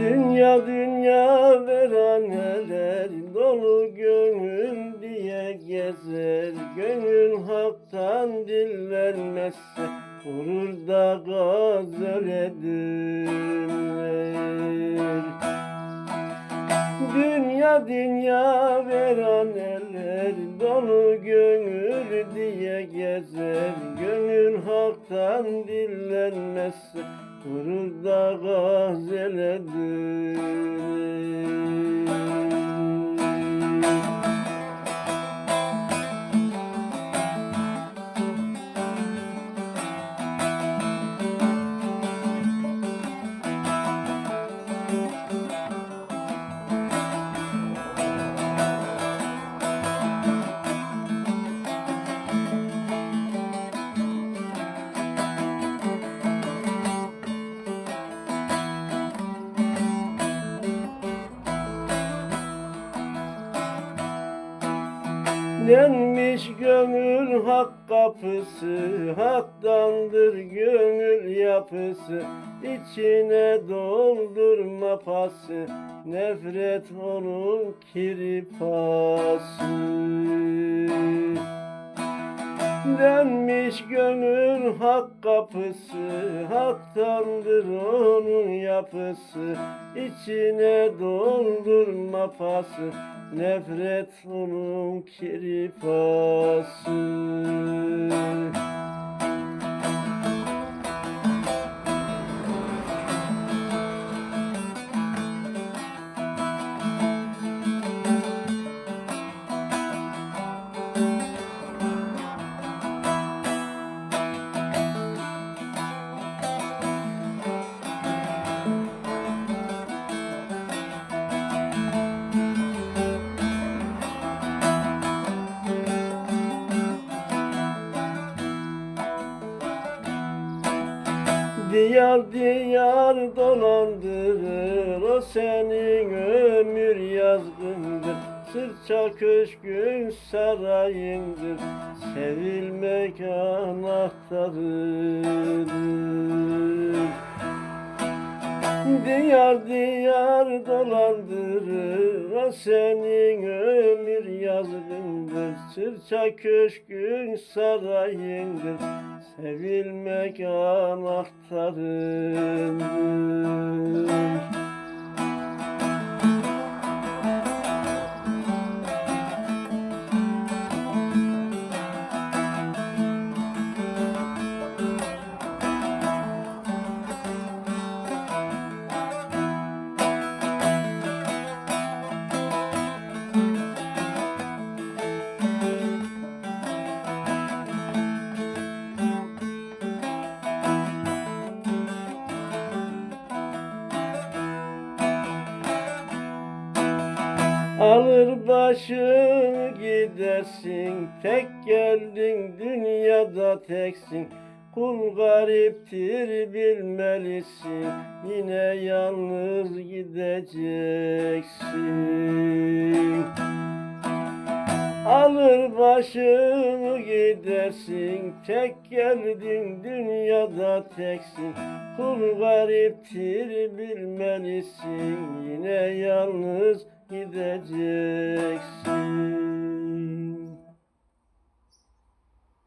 Dünya dünya veraneler dolu gönül diye gezer. Gönül haktan dillenmezse vurur da gazel ederler Dünya dünya veraneler dolu gönül diye gezer. Gönül haktan dillenmezse vurur da Denmiş gönül hak kapısı Haktandır gönül yapısı. İçine doldurma pası Nefret onun kiripası Denmiş gönül hak kapısı Haktandır onun yapısı. İçine doldurma pası Nefret onun kiripası Diyar diyar dolandırır O senin ömür yazgındır. Sırça köşkün sarayındır Sevilmek anahtarıdır Diyar diyar dolandırır O senin ömür yazgındır. Sırça köşkün sarayındır Sevilmek anahtarıdır Alır başını gidersin Tek geldin dünyada teksin. Kul gariptir bilmelisin Yine yalnız gideceksin Alır başımı gidersin Tek geldin dünyada teksin. Kul gariptir bilmelisin Yine yalnız gideceksin.